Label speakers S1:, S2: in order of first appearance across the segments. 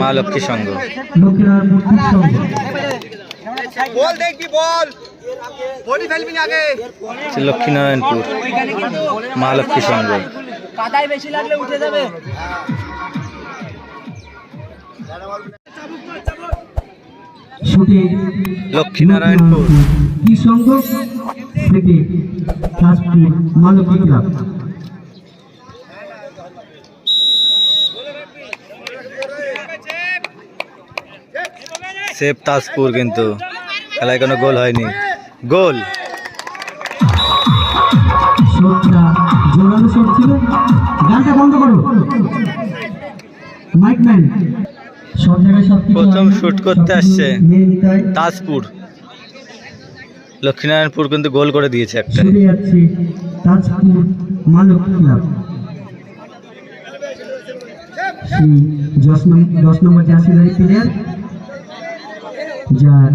S1: মা লক্ষ্মী সংঘ
S2: লক্ষ্মীনারায়ণপুর
S3: বল দেখবি বল। বলি ফেলবি আগে।
S1: লক্ষ্মীনারায়ণপুর। মা লক্ষ্মী সংঘ
S3: কাদায় বেশি লাগলে উঠে যাবে।
S1: লক্ষ্মীনারায়ণপুর।
S2: কি সংঘ থেকে তাজপুর মালতী
S1: সেফ তাজপুর কিন্তু। খেলায় কোনো গোল হয়নি। গোল। প্রথম শুট করতে আসছে। তাজপুর। লক্ষ্মীনারায়ণপুর কিন্তু গোল করে দিয়েছে একটা।
S2: দশ নম্বর প্লেয়ার যার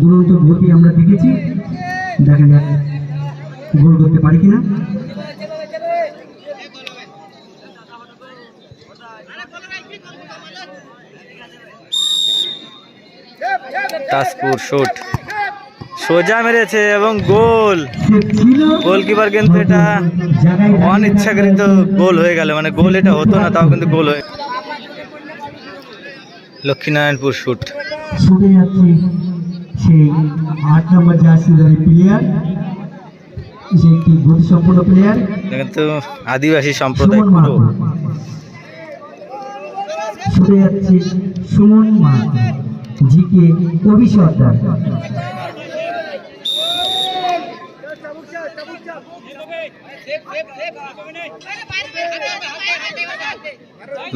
S2: দুরন্ত গতি আমরা দেখেছি। দেখা যাক গোল করতে পারি কিনা।
S1: সোজা মেরেছে এবং গোল। গোলকিপার কিন্তু এটা অনিচ্ছাকৃত গোল হয়ে গেল। মানে গোল এটা হতো না, তাও কিন্তু গোল হয়ে লক্ষ্মীনারায়ণপুর শুট
S2: ছুটে যাচ্ছে সেই আট নম্বর জার্সিধারী প্লেয়ার সে একটি গতিসম্পন্ন প্লেয়ার
S1: কিন্তু আদিবাসী সম্প্রদায়
S2: ছুটে যাচ্ছে সুমন মাহাতো জিকে কবি সর্দার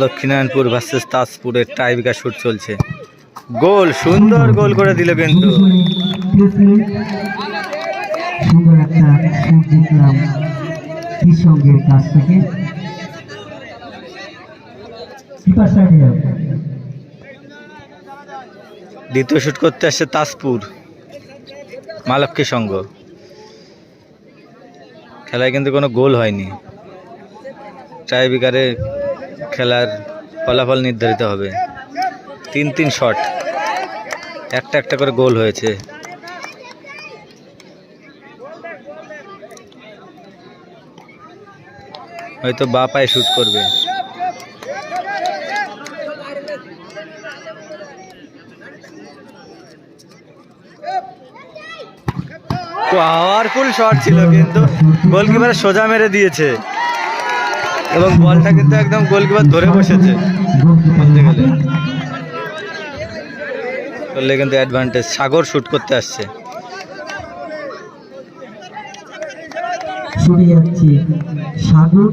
S1: লক্ষ্মীনারায়ণপুর ভার্সেস তাজপুরের টাইবিকা শুট চলছে। গোল, সুন্দর গোল করে দিল কিন্তু। দ্বিতীয় শুট করতে আসছে তাজপুর মা লক্ষ্মী সংঘ। খেলায় কিন্তু কোনো গোল হয়নি। টাইবিকারে খেলার ফলাফল নির্ধারিত হবে। তিন তিন শট। একটা একটা করে গোল হয়েছে। হয়তো বা পায়ে শুট করবে। পাওয়ারফুল শট ছিল কিন্তু। গোলকিপার সোজা মেরে দিয়েছে। এবং বলটা কিন্তু একদম গোলকিপার ধরে বসেছে। বলতে গেলে। করলে কিন্তু অ্যাডভান্টেজ সাগর শুট করতে আসছে।
S2: ছুটে যাচ্ছে সাগর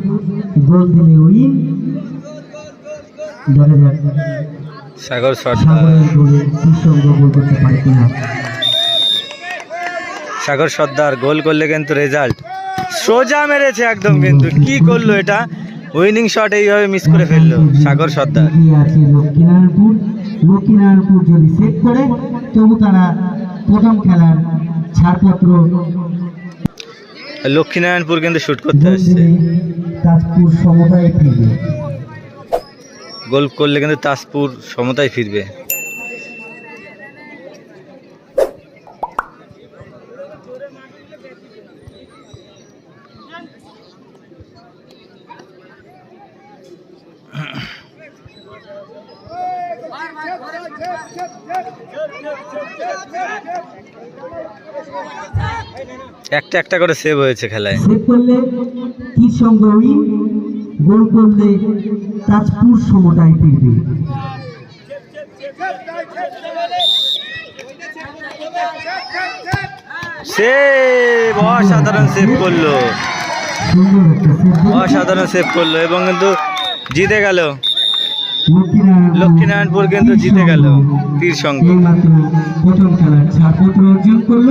S2: গোল দিলে উইন। দেখা যাক।
S1: সাগর সাগর সর্দার গোল করলে কিন্তু রেজাল্ট সোজা মেরেছে একদম কিন্তু। কি করল এটা? উইনিং শট এইভাবে মিস করে ফেলল সাগর সর্দার।
S2: লক্ষ্মীনারায়ণপুর যদি সেভ করে তবু তারা প্রথম খেলার ছাড়পত্র
S1: লক্ষ্মীনারায়ণপুর কিন্তু শুট করতে আসছে।
S2: তাজপুর সমতায় ফিরবে।
S1: গোল করলে কিন্তু তাজপুর সমতায় ফিরবে। একটা একটা করে সেভ হয়েছে খেলায়।
S2: সেভ করলে কি গোল করলে তাজপুর ফিরবে।
S1: সেভ অসাধারণ সেভ করল। অসাধারণ সেভ করল এবং কিন্তু জিতে গেল।
S2: লক্ষ্মীনারায়ণপুর
S1: কিন্তু জিতে গেল তীর
S2: সঙ্গে প্রথম ছাড়পত্র অর্জন করল।